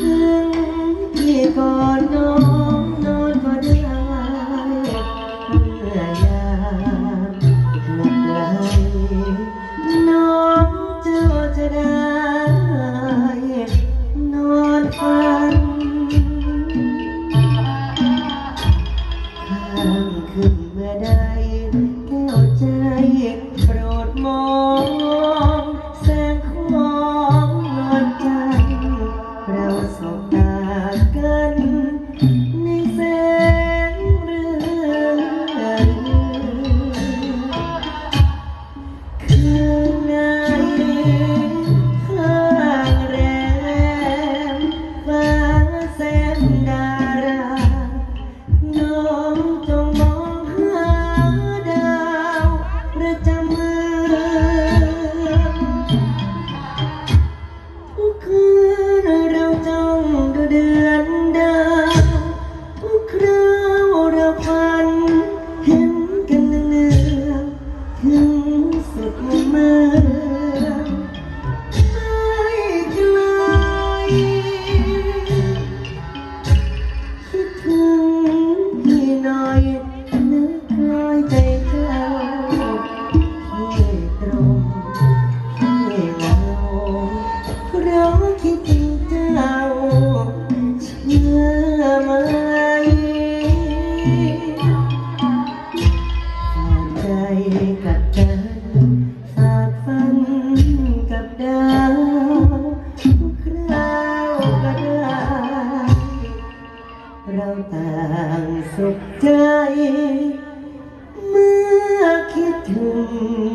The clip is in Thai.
ถึงที่ก่นน้องนอนก็ได้เมื่อยามหลับไหลน้องจ้จะได้ นอนฝันข้างขึ้นเมื่อใด สุขใจ เมื่อคิดถึง